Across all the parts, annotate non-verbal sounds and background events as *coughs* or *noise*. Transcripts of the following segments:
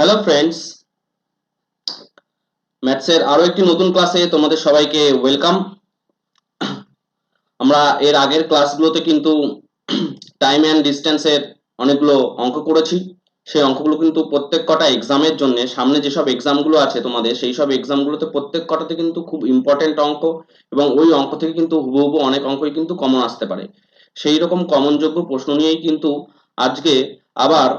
Hello friends ম্যাথসের আরও একটি নতুন ক্লাসে তোমাদের সবাইকে ওয়েলকাম আমরা এর আগের ক্লাসগুলোতে কিন্তু টাইম অ্যান্ড ডিস্টেন্সের অনেকগুলো অঙ্ক করেছি। সেই অঙ্কগুলো কিন্তু প্রত্যেক কটা এক্সামের জন্য, সামনে যেসব এক্সামগুলো আছে তোমাদের, সেই সব এক্সামগুলোতে প্রত্যেক কটাতে কিন্তু খুব ইম্পর্টেন্ট অঙ্ক এবং ওই অঙ্ক থেকে কিন্তু হুবহু অনেক অঙ্কই কিন্তু কমন আসতে পারে। সেই রকম কমনযোগ্য প্রশ্ন নিয়েই কিন্তু আজকে আবার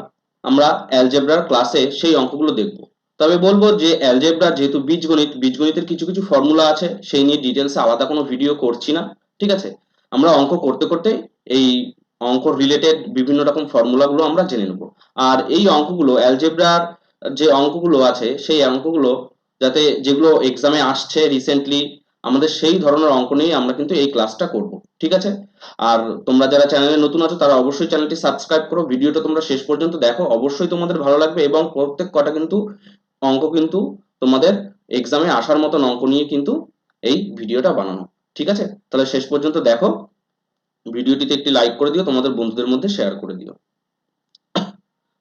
আমরা অ্যালজেব্রার ক্লাসে সেই অঙ্কগুলো দেখব। তবে বলব যে অ্যালজেব্রা যেহেতু বীজগণিত, বীজগণিতের কিছু কিছু ফর্মুলা আছে, সেই নিয়ে ডিটেলসে আলাদা কোনো ভিডিও করছি না, ঠিক আছে? আমরা অঙ্ক করতে করতে এই অঙ্ক রিলেটেড বিভিন্ন রকম ফর্মুলাগুলো আমরা জেনে নেব। আর এই অঙ্কগুলো অ্যালজেব্রার যে অঙ্কগুলো আছে, সেই অঙ্কগুলো যাতে যেগুলো এক্সামে আসছে রিসেন্টলি আমাদের সেই ধরনের অঙ্ক নিয়ে আমরা কিন্তু এই ক্লাসটা করব, ঠিক আছে? আর তোমরা যারা চ্যানেলে নতুন আছো, তারা অবশ্যই চ্যানেলটি সাবস্ক্রাইব করো। ভিডিওটা তোমরা শেষ পর্যন্ত দেখো। অবশ্যই তোমাদের ভালো লাগবে এবং প্রত্যেক কটা কিন্তু অঙ্ক কিন্তু তোমাদের এক্সামে আসার মতন অঙ্ক নিয়ে কিন্তু এই ভিডিওটা বানানো, ঠিক আছে? তাহলে শেষ পর্যন্ত দেখো। ভিডিওটিতে একটি লাইক করে দিও, তোমাদের বন্ধুদের মধ্যে শেয়ার করে দিও।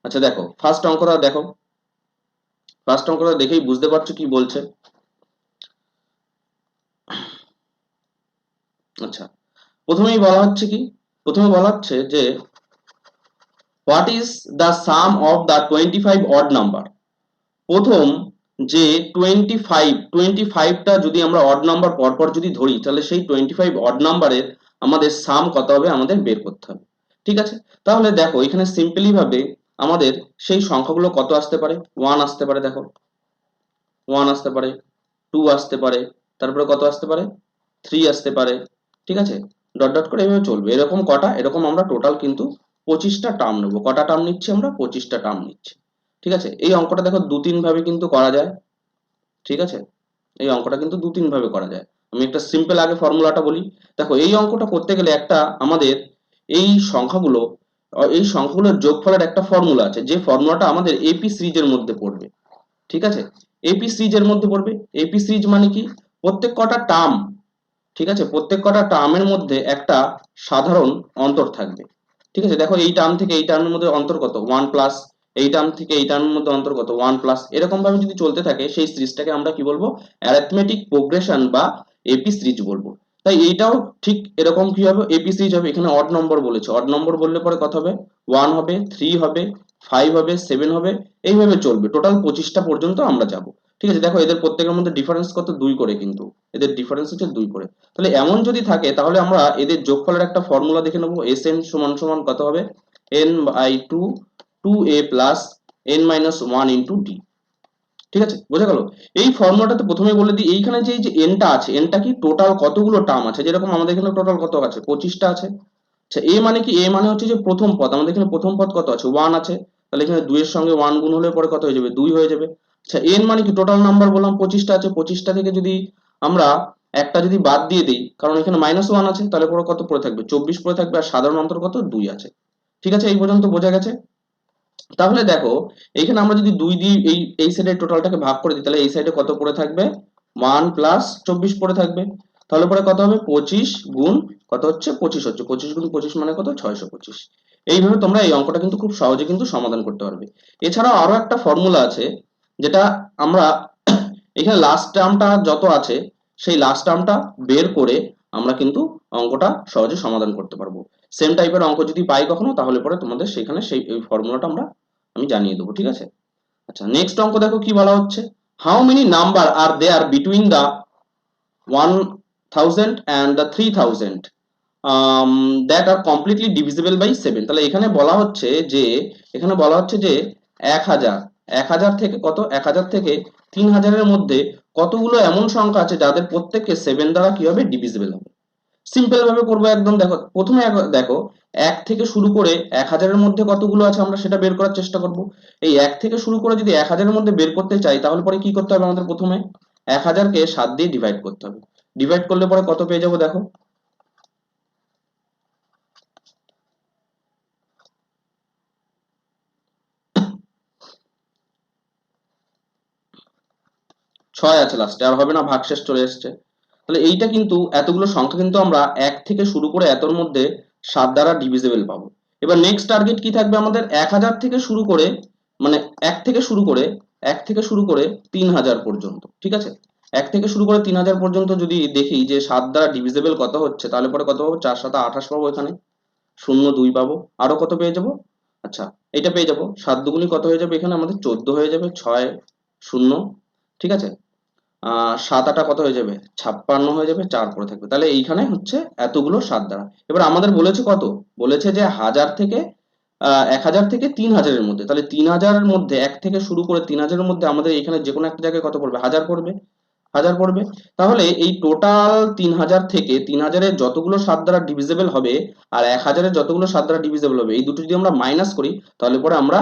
আচ্ছা দেখো। ফার্স্ট অঙ্কটা দেখো। ফার্স্ট অঙ্কটা দেখেই বুঝতে পারছ কি বলছে। আচ্ছা প্রথমেই বলা হচ্ছে কি? প্রথমে বলা হচ্ছে যে what is the sum of the twenty five odd number প্রথম যে টোয়েন্টি ফাইভ টোয়েন্টি ফাইভটা যদি আমরা অড নাম্বার পরপর যদি ধরি, তাহলে সেই টোয়েন্টি ফাইভ অড নাম্বারের আমাদের সাম কত হবে? আমাদের বের করতে হবে। ঠিক আছে? তাহলে দেখো, এখানে সিম্পলি ভাবে আমাদের সেই সংখ্যাগুলো কত আসতে পারে? ওয়ান আসতে পারে, দেখো। ওয়ান আসতে পারে টু আসতে পারে, তারপরে কত আসতে পারে? থ্রি আসতে পারে ঠিক আছে? ডট ডট করে এভাবে চলবে। এরকম কটা, এরকম আমরা টোটাল কিন্তু পঁচিশটা টার্ম নেব। কটা টার্ম নিচ্ছি আমরা? পঁচিশটা টার্ম নিচ্ছি। ঠিক আছে? এই অঙ্কটা দেখো দু তিন ভাবে কিন্তু করা যায়। ঠিক আছে? এই অঙ্কটা কিন্তু দু তিন ভাবে করা যায়। আমি একটা সিম্পল আগে ফর্মুলাটা বলি। দেখো, এই অঙ্কটা করতে গেলে একটা আমাদের এই সংখ্যাগুলো, এই সংখ্যাগুলোর যোগফলের একটা ফর্মুলা আছে। যে ফর্মুলাটা আমাদের এপি সিরিজের মধ্যে পড়বে। ঠিক আছে? এপি সিরিজের মধ্যে পড়বে। এপি সিরিজ মানে কি? প্রত্যেক কটা টার্ম ঠিক আছে? প্রত্যেক কটা টার্মের মধ্যে একটা সাধারণ অন্তর থাকবে। ঠিক আছে? দেখো এই টার্ম থেকে এই টার্মের মধ্যে অন্তর কত? ওয়ান প্লাস এই টার্ম থেকে এই টার্মের মধ্যে অন্তর কত? ওয়ান প্লাস এরকম ভাবে যদি চলতে থাকে, সেই সিরিজটাকে আমরা কি বলব? অ্যারিথমেটিক প্রোগ্রেশন বা এপি সিরিজ বলব। তাই এইটাও ঠিক এরকম কি হবে? এপি সিরিজ হবে। এখানে অড নম্বর বলেছে। অড নম্বর বললে পরে কত হবে? ওয়ান হবে থ্রি হবে ফাইভ হবে সেভেন হবে। এইভাবে চলবে। টোটাল পঁচিশটা পর্যন্ত আমরা যাব। ঠিক আছে, দেখো এদের প্রত্যেকের মধ্যে ডিফারেন্স কত? দুই করে কিন্তু। এদের ডিফারেন্স হচ্ছে দুই করে। তাহলে এমন যদি থাকে, তাহলে আমরা এদের যোগফলের একটা ফর্মুলা দেখে নেব। এস এন সমান সমান কত হবে? N by two two a plus n minus one into d ঠিক আছে? বোঝা গেল? এই ফর্মুলাটাতে প্রথমে বলে দিই, এইখানে যে, এই যে এনটা আছে এনটা কি টোটাল কতগুলো টার্ম আছে? যেরকম আমাদের এখানে টোটাল কত আছে? পঁচিশটা আছে। আচ্ছা এ মানে কি? এ মানে হচ্ছে যে প্রথম পদ। আমাদের এখানে প্রথম পদ কত আছে? ওয়ান আছে। তাহলে এখানে দুইয়ের সঙ্গে ওয়ান গুণ হলে পরে কত হয়ে যাবে? দুই হয়ে যাবে। আচ্ছা এন মানে কি? টোটাল নাম্বার বললাম, পঁচিশটা আছে, পঁচিশটা থেকে যদি আমরা একটা যদি বাদ দিয়ে দিই, কারণ এখানে মাইনাস ওয়ান আছে, তাহলে পরে কত পড়ে থাকবে? চব্বিশ পড়ে থাকবে, আর সাধারণ অন্তর কত? দুই আছে। ঠিক আছে, এই পর্যন্ত বোঝা গেছে? তাহলে দেখো এইখানে আমরা যদি দুই দিয়ে এই এই সাইডের টোটালটাকে ভাগ করে দিই, তাহলে এই সাইডে কত পড়ে থাকবে? ওয়ান প্লাস চব্বিশ পড়ে থাকবে। তাহলে পরে কত হবে? পঁচিশ গুণ কত হচ্ছে? পঁচিশ হচ্ছে। পঁচিশ গুণ পঁচিশ মানে কত? ছয়শো পঁচিশ। এইভাবে তোমরা এই অঙ্কটা কিন্তু খুব সহজে কিন্তু সমাধান করতে পারবে। এছাড়াও আরও একটা ফর্মুলা আছে যেটা আমরা এখানে লাস্ট টার্মটা যত আছে, সেই লাস্ট টার্মটা বের করে আমরা কিন্তু অঙ্কটা সহজে সমাধান করতে পারব। সেম টাইপের অঙ্ক যদি পাই কখনো, তাহলে পরে তোমাদের সেখানে সেই ওই ফর্মুলাটা আমরা, আমি জানিয়ে দেবো, ঠিক আছে? আচ্ছা নেক্সট অঙ্ক দেখো কি বলা হচ্ছে। How many number are there between the one thousand and the three thousand that are completely divisible by seven তাহলে এখানে বলা হচ্ছে যে, এখানে বলা হচ্ছে যে, এক হাজার। এক হাজার থেকে কত? এক হাজার থেকে তিন হাজারের মধ্যে কতগুলো এমন সংখ্যা আছে যাদের প্রত্যেককে সেভেন দ্বারা কি হবে ডিভিজিবল হবে? সিম্পল ভাবে করব একদম, দেখো, প্রথমে দেখো, এক থেকে শুরু করে এক হাজারের মধ্যে কতগুলো আছে আমরা সেটা বের করার চেষ্টা করব। এই এক থেকে শুরু করে যদি এক হাজারের মধ্যে বের করতে চাই, তাহলে পরে কি করতে হবে আমাদের প্রথমে? এক হাজারকে সাত দিয়ে ডিভাইড করতে হবে। ডিভাইড করলে পরে কত পেয়ে যাব, দেখো? ছয় আছে লাস্টে আর হবে না ভাগশেষ চলে এসছে। তাহলে এইটা কিন্তু এতগুলো সংখ্যা কিন্তু আমরা এক থেকে শুরু করে এতর মধ্যে সাত দ্বারা ডিভিজিবল পাবো। এবার নেক্সট টার্গেট কি থাকবে আমাদের? এক হাজার থেকে শুরু করে মানে এক থেকে শুরু করে, এক থেকে শুরু করে তিন হাজার পর্যন্ত, ঠিক আছে? এক থেকে শুরু করে তিন হাজার পর্যন্ত যদি দেখি যে সাত দ্বারা ডিভিজেবল কত হচ্ছে, তাহলে পরে কত পাবো? চার সাথে আঠাশ পাবো এখানে। শূন্য দুই পাবো। আরও কত পেয়ে যাব? আচ্ছা এটা পেয়ে যাব। সাত দুগুনি কত হয়ে যাবে এখানে? আমাদের চোদ্দ হয়ে যাবে, ছয়, শূন্য, ঠিক আছে? সাত আটা কত হয়ে যাবে, ছাপ্পান্ন হয়ে যাবে, চার পরে থাকবে। তাহলে এইখানে হচ্ছে এতগুলো সাত দ্বারা। এবার আমাদের বলেছে কত? বলেছে যে হাজার থেকে এক হাজার থেকে তিন হাজারের মধ্যে। তাহলে তিন হাজারের মধ্যে, এক থেকে শুরু করে তিন হাজারের মধ্যে আমাদের এখানে যে কোনো একটা জায়গায় কত পড়বে? হাজার পড়বে। হাজার পড়বে। তাহলে এই টোটাল তিন হাজার থেকে তিন হাজারের যতগুলো সাত দ্বারা ডিভিজেবল হবে আর এক হাজারের যতগুলো সাত দ্বারা ডিভিজেবল হবে, এই দুটো যদি আমরা মাইনাস করি, তাহলে পরে আমরা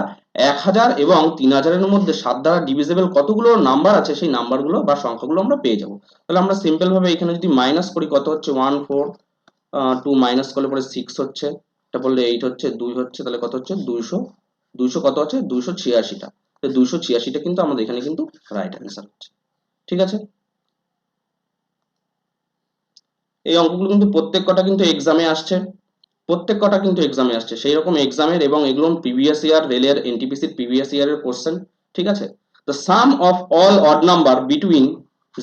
এক হাজার এবং তিন হাজারের মধ্যে সাত দ্বারা ডিভিজেবল কতগুলো নাম্বার আছে, সেই নাম্বারগুলো বা সংখ্যাগুলো আমরা পেয়ে যাব। তাহলে আমরা সিম্পল ভাবে এখানে যদি মাইনাস করি, কত হচ্ছে? ওয়ান ফোর টু মাইনাস করলে পরে সিক্স হচ্ছে। এটা বললে এইট হচ্ছে, দুই হচ্ছে, তাহলে কত হচ্ছে? দুইশো দুইশো কত হচ্ছে? দুইশো ছিয়াশিটা। দুইশো ছিয়াশিটা কিন্তু আমাদের এখানে কিন্তু রাইট অ্যান্সার হচ্ছে। ঠিক আছে? এই অঙ্কগুলো কিন্তু প্রত্যেক কটা কিন্তু এক্সামে আসছে। প্রত্যেক কটা কিন্তু এক্সামে আসছে। সেই রকম এক্সামের এবং এগুলো প্রিভিয়াস ইয়ার রেলের এনটিপিসির প্রিভিয়াস ইয়ারের কোশ্চেন ঠিক আছে? The sum of all odd number between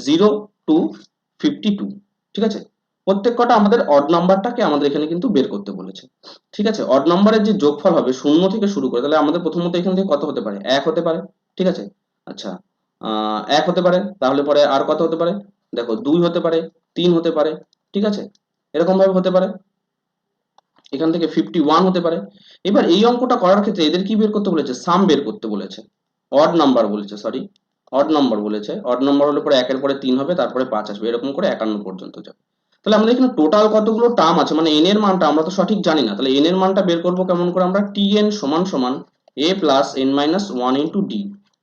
zero to fifty two ঠিক আছে? প্রত্যেক কটা আমাদের অড নাম্বারটাকে আমাদের এখানে কিন্তু বের করতে বলেছে। ঠিক আছে? অড নাম্বারের যে যোগফল হবে শূন্য থেকে শুরু করে, তাহলে আমাদের প্রথমত এখান থেকে কত হতে পারে? এক হতে পারে, ঠিক আছে? আচ্ছা এক হতে পারে, তাহলে পরে আর কত হতে পারে? দেখো, দুই হতে পারে, তিন হতে পারে ঠিক আছে? এরকম ভাবে হতে পারে। এখান থেকে ফিফটি ওয়ান হতে পারে। এবার এই অঙ্কটা করার ক্ষেত্রে এদের কি বের করতে বলেছে? সাম বের করতে বলেছে। অড নাম্বার বলেছে সরি অড নাম্বার বলেছে। অড নাম্বার হলে পরে একের পরে তিন হবে, তারপরে পাঁচ আসবে। এরকম করে একান্ন পর্যন্ত যাবে। তাহলে আমাদের এখানে টোটাল কতগুলো টার্ম আছে? মানে এন এর মানটা আমরা তো সঠিক জানি না। তাহলে এন এর মানটা বের করব কেমন করে? আমরা টি এন সমান সমান a plus n minus one into d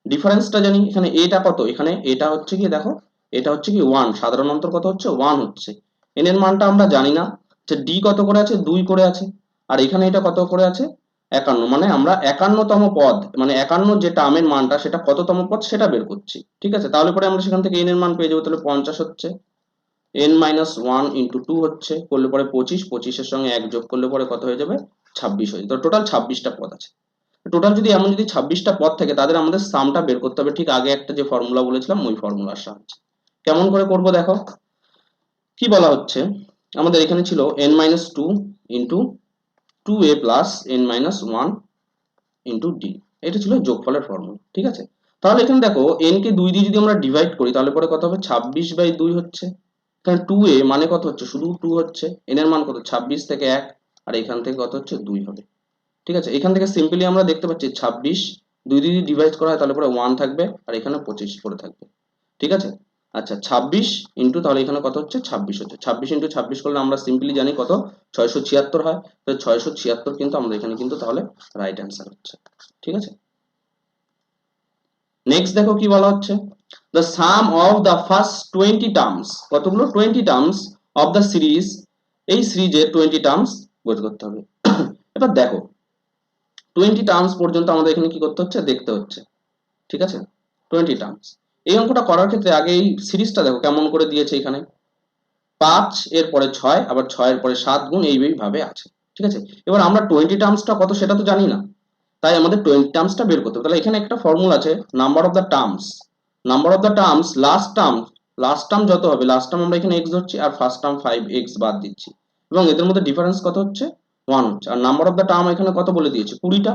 ডিফারেন্সটা জানি। এখানে এটা কত? এখানে এটা হচ্ছে কি, দেখো, এটা হচ্ছে কি ওয়ান সাধারণ অন্তর কত হচ্ছে? ওয়ান হচ্ছে। এন এর মানটা আমরা জানি না, যে ডি কত করে আছে? দুই করে আছে। আর এখানে এটা কত করে আছে? একান্ন। মানে আমরা একান্নতম পদ মানে একান্ন যে টার্মের মানটা, সেটা কততম পদ, সেটা বের করছি। ঠিক আছে? তাহলে পরে আমরা সেখান থেকে এন এর মান পেয়ে যাব। তাহলে পঞ্চাশ হচ্ছে। N minus one into two হচ্ছে। করলে পরে পঁচিশ। পঁচিশের সঙ্গে এক যোগ করলে পরে কত হয়ে যাবে? ছাব্বিশ হয়ে যাবে। টোটাল ছাব্বিশটা পদ আছে। টোটাল যদি এমন যদি ছাব্বিশটা পদ থাকে, তাদের আমাদের সামটা বের করতে হবে। ঠিক আগে একটা যে ফর্মুলা বলেছিলাম, ওই ফর্মুলার সাহায্যে। কেমন করে করব দেখো? কি বলা হচ্ছে? আমাদের এখানে ছিল n minus two into two a plus n minus one into d এটা ছিল যোগফলের ফর্মুলা ঠিক আছে? তাহলে এখানে দেখো এন কে দুই দিয়ে যদি আমরা ডিভাইড করি, তাহলে পরে কত হবে? ছাব্বিশ বাই দুই হচ্ছে। এখানে টু এ মানে কত হচ্ছে? শুধু টু হচ্ছে। এন এর মান কত? ছাব্বিশ থেকে এক, আর এখান থেকে কত হচ্ছে? দুই হবে। ঠিক আছে? এখান থেকে সিম্পলি আমরা দেখতে পাচ্ছি ছাব্বিশ, দুই দিয়ে ডিভাইড করা হয়, তাহলে পরে ওয়ান থাকবে, আর এখানে পঁচিশ করে থাকবে। ঠিক আছে? আচ্ছা ছাব্বিশ ইন্টু তাহলে এখানে কত হচ্ছে? ছাব্বিশ হচ্ছে। ছাব্বিশ ইন্টু ছাব্বিশ করলে আমরা সিম্পলি জানি কত? ছয়শো ছিয়াত্তর হয়। তাহলে ছয়শো ছিয়াত্তর কিন্তু আমাদের এখানে কিন্তু তাহলে রাইট অ্যান্সার হচ্ছে। ঠিক আছে? নেক্সট দেখো কি বলা হচ্ছে? The sum of the first twenty terms কতগুলো? Twenty terms of the series এই সিরিজের টোয়েন্টি টার্মস বের করতে হবে। *coughs* এবার দেখো। টোয়েন্টি টার্মস পর্যন্ত আমাদের এখানে কি করতে হচ্ছে? দেখতে হচ্ছে। ঠিক আছে? টোয়েন্টি টার্মস এই অঙ্কটা করার ক্ষেত্রে আগে এই সিরিজটা দেখো, কেমন করে দিয়েছে এখানে। পাঁচ এর পরে ছয়, আবার ছয়ের পরে সাত গুণ এইভাবে আছে, ঠিক আছে? এবার আমরা টোয়েন্টি টার্মসটা কত সেটা তো জানি না। তাই আমাদের টোয়েন্টি টার্মসটা বের করতে হবে। তাহলে এখানে একটা ফর্মুলা আছে number of the terms number of the terms last term last term যত হবে লাস্ট টার্ম আমরা এখানে এক্স ধরছি, আর ফার্স্ট টার্ম ফাইভ এক্স বাদ দিচ্ছি। এবং এদের মধ্যে ডিফারেন্স কত হচ্ছে? ওয়ান হচ্ছে। আর নাম্বার অফ দ্য টার্ম এখানে কত বলে দিয়েছে? কুড়িটা।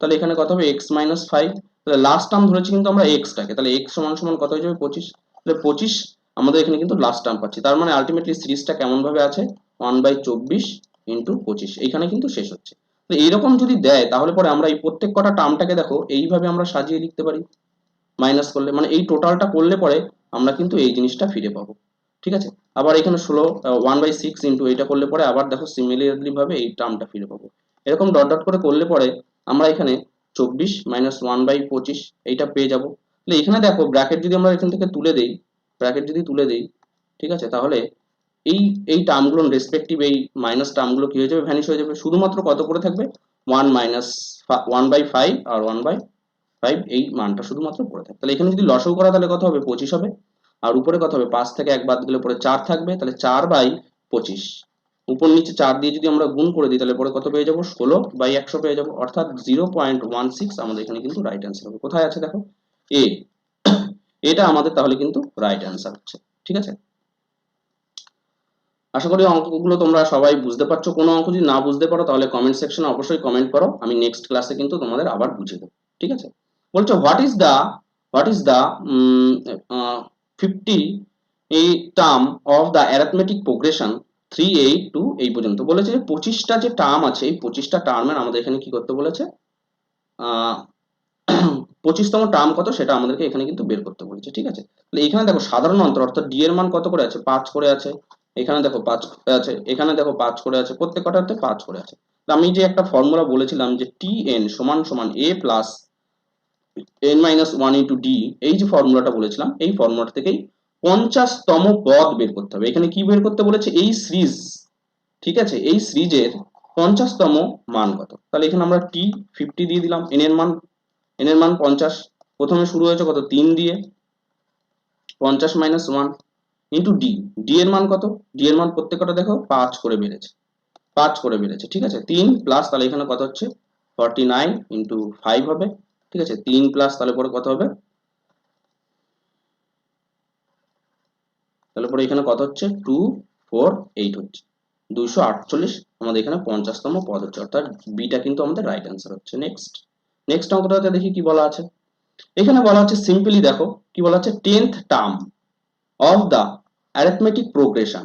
তাহলে এখানে কত হবে? এক্স মাইনাস ফাইভ তাহলে লাস্ট টার্ম ধরেছি কিন্তু আমরা এক্সটাকে তাহলে এক্স সমান সমান কত হয়ে যাবে? পঁচিশ। তাহলে পঁচিশ, আমাদের এখানে কিন্তু লাস্ট টার্ম পাচ্ছি। তার মানে আলটিমেটলি সিরিজটা কেমন ভাবে আছে? ওয়ান বাই চব্বিশ ইন্টু পঁচিশ। এইখানে কিন্তু শেষ হচ্ছে। তো এইরকম যদি দেয়, তাহলে পরে আমরা এই প্রত্যেক কটা টার্মটাকে দেখো, এইভাবে আমরা সাজিয়ে লিখতে পারি। মাইনাস করলে মানে এই টোটালটা করলে পরে আমরা কিন্তু এই জিনিসটা ফিরে পাবো। ঠিক আছে? আবার এখানে ষোলো ওয়ান বাই সিক্স ইন্টু এইটা করলে পরে আবার দেখো সিমিলারলি ভাবে এই টার্মটা ফিরে পাবো। এরকম ডট ডট করে করলে পরে আমরা এখানে চব্বিশ মাইনাস ওয়ান বাই পঁচিশ, এইটা পেয়ে যাব। তাহলে এখানে দেখো ব্র্যাকেট যদি আমরা এখান থেকে তুলে দেই ব্র্যাকেট যদি তুলে দেই, ঠিক আছে? তাহলে এই এই টার্মগুলো রেসপেক্টিভ এই মাইনাস টার্মগুলো কি হয়ে যাবে? ভ্যানিশ হয়ে যাবে। শুধুমাত্র কত করে থাকবে? One minus one by five R one by five এই মানটা শুধুমাত্র পড়ে থাকে তাহলে এখানে যদি লসও করা, তাহলে কত হবে? পঁচিশ হবে। আর উপরে কত হবে? পাঁচ থেকে এক বাদ দিলে পরে চার থাকবে। তাহলে চার বাই পঁচিশ। উপর নিচে চার দিয়ে যদি আমরা গুণ করে দিই, তাহলে পরে কত পেয়ে যাব? ষোলো বাই একশো পেয়ে যাব। অর্থাৎ জিরো পয়েন্ট ওয়ান সিক্স আমাদের এখানে কিন্তু রাইট অ্যান্সার হবে। কোথায় আছে দেখো? এ এটা আমাদের তাহলে কিন্তু রাইট অ্যান্সার হচ্ছে। ঠিক আছে? আশা করি অঙ্কগুলো তোমরা সবাই বুঝতে পারছ। কোনো অঙ্ক যদি না বুঝতে পারো, তাহলে কমেন্ট সেকশনে অবশ্যই কমেন্ট করো। আমি নেক্সট ক্লাসে কিন্তু তোমাদের আবার বুঝিয়ে দেবো। ঠিক আছে? বলছো what is the what is the fifty এই term of the arithmetic progression three eight two এই পর্যন্ত। বলেছে যে পঁচিশটা যে টার্ম আছে, এই পঁচিশটা টার্মের আমাদের এখানে কি করতে বলেছে? *clears throat* পঁচিশতম টার্ম কত সেটা আমাদেরকে এখানে কিন্তু বের করতে বলেছে, ঠিক আছে? তাহলে এখানে দেখো সাধারণ অন্তর, অর্থাৎ ডি এর মান কত করে আছে? পাঁচ করে আছে। এখানে দেখো পাঁচ করে আছে, এখানে দেখো পাঁচ করে আছে, প্রত্যেক কটাতে পাঁচ করে আছে। আমি যে একটা ফর্মুলা বলেছিলাম যে টি এন সমান সমান a plus n minus one into d এই যে ফর্মুলাটা বলেছিলাম, এই ফর্মুলাটা থেকেই পঞ্চাশতম পদ বের করতে হবে। এখানে কি বের করতে বলেছে? এই সিরিজ, ঠিক আছে? এই সিরিজের পঞ্চাশতম মান কত? তাহলে এখানে আমরা টি ফিফটি দিয়ে দিলাম। এন এর মান এন এর মান পঞ্চাশ। প্রথমে শুরু হয়েছে কত? তিন দিয়ে। পঞ্চাশ minus one into d d এর মান কত? ডি এর মান প্রত্যেকটা দেখো, পাঁচ করে বেড়েছে। পাঁচ করে বেড়েছে, ঠিক আছে? তিন প্লাস তাহলে এখানে কত হচ্ছে? ফর্টি নাইন ইন্টু ফাইভ হবে। ঠিক আছে? তিন প্লাস তাহলে পরে কত হবে? তাহলে পরে এখানে কত হচ্ছে? টু ফোর এইট হচ্ছে। দুইশো আটচল্লিশ আমাদের এখানে পঞ্চাশতম পদ হচ্ছে। অর্থাৎ বিটা কিন্তু আমাদের রাইট অ্যান্সার হচ্ছে। নেক্সট নেক্সট অঙ্কটাতে দেখি কি বলা আছে। এখানে বলা হচ্ছে সিম্পলি দেখো, কি বলা হচ্ছে tenth term of the arithmetic progression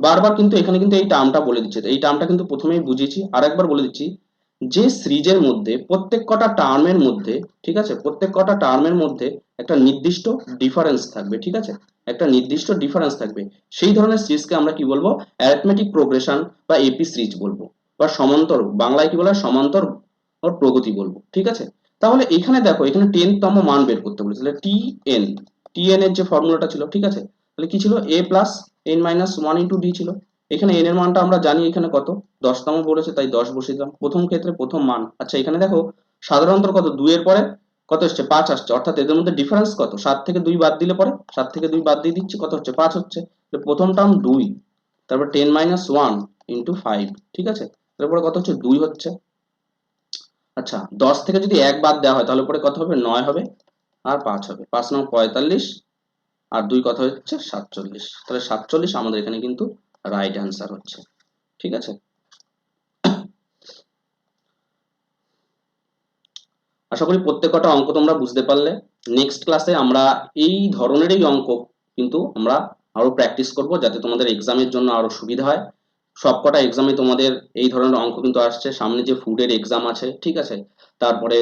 বারবার কিন্তু এখানে কিন্তু এই টার্মটা বলে দিচ্ছে। এই টার্মটা কিন্তু প্রথমেই বুঝিয়েছি। আর একবার বলে দিচ্ছি। যে সিরিজের মধ্যে প্রত্যেক কটা টার্মের মধ্যে, ঠিক আছে? প্রত্যেক কটা টার্মের মধ্যে একটা নির্দিষ্ট ডিফারেন্স থাকবে, ঠিক আছে? একটা নির্দিষ্ট ডিফারেন্স থাকবে। সেই ধরনের সিরিজকে আমরা কি বলব? অ্যারিথমেটিক প্রোগ্রেশন বা এপি সিরিজ বলব। বা সমান্তর, বাংলায় কি বলা? সমান্তর ওর প্রগতি বলব, ঠিক আছে? তাহলে এখানে দেখো, এখানে টেনতম মান বের করতে বলেছে। তাহলে টি এন টি এন এর যে ফর্মুলাটা ছিল, ঠিক আছে? তাহলে কি ছিল? A plus n minus one into d ছিল। এখানে এন এর মানটা আমরা জানি এখানে কত? দশতম পড়েছে, তাই দশ বসিয়ে দিলাম প্রথম ক্ষেত্রে প্রথম মান। আচ্ছা এখানে দেখো, সাধারণত কত? দুইয়ের পরে কত আসছে পাঁচ আসছে। অর্থাৎ এদের মধ্যে ডিফারেন্স কত? সাত থেকে দুই বাদ দিলে পরে? সাত থেকে দুই বাদ দিয়ে দিচ্ছে, কত হচ্ছে? পাঁচ হচ্ছে। প্রথম টার্ম দুই। তারপর ten minus one into five ঠিক আছে? তারপরে কত হচ্ছে? দুই হচ্ছে। আচ্ছা দশ থেকে যদি এক বাদ দেওয়া হয়, তাহলে পরে কত হবে? নয় হবে। আর পাঁচ হবে। পাঁচ নয় পঁয়তাল্লিশ। আর দুই কথা হচ্ছে? সাতচল্লিশ। তাহলে সাতচল্লিশ আমাদের এখানে কিন্তু রাইট অ্যান্সার হচ্ছে। ঠিক আছে? আশা করি প্রত্যেকটা অঙ্ক তোমরা বুঝতে পারলে। নেক্সট ক্লাসে আমরা এই ধরনেরই অঙ্ক কিন্তু আমরা আরও প্র্যাকটিস করব যাতে তোমাদের এক্সামের জন্য আরও সুবিধা হয়। সবকটা এক্সামে তোমাদের এই ধরনের অঙ্ক কিন্তু আসছে। সামনে যে ফুডের এক্সাম আছে, ঠিক আছে? তারপরে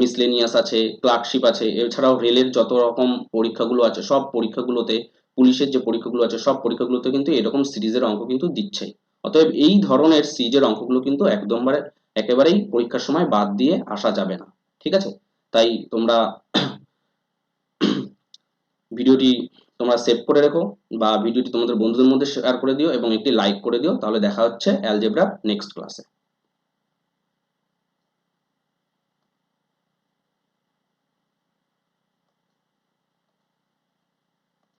মিসলেনিয়াস আছে ক্লার্কশিপ আছে, এছাড়াও রেলের যত রকম পরীক্ষাগুলো আছে, সব পরীক্ষাগুলোতে পুলিশের যে পরীক্ষাগুলো আছে, সব পরীক্ষাগুলোতে কিন্তু এরকম সিরিজের অঙ্ক কিন্তু দিচ্ছে। অতএব এই ধরনের সিরিজের অঙ্কগুলো কিন্তু একদমবারে একেবারেই পরীক্ষার সময় বাদ দিয়ে আসা যাবে না। ঠিক আছে? তাই তোমরা ভিডিওটি তোমরা সেভ করে রেখো বা ভিডিওটি তোমাদের বন্ধুদের মধ্যে শেয়ার করে দিও এবং একটি লাইক করে দিও। তাহলে দেখা হচ্ছে অ্যালজেব্রা নেক্সট ক্লাসে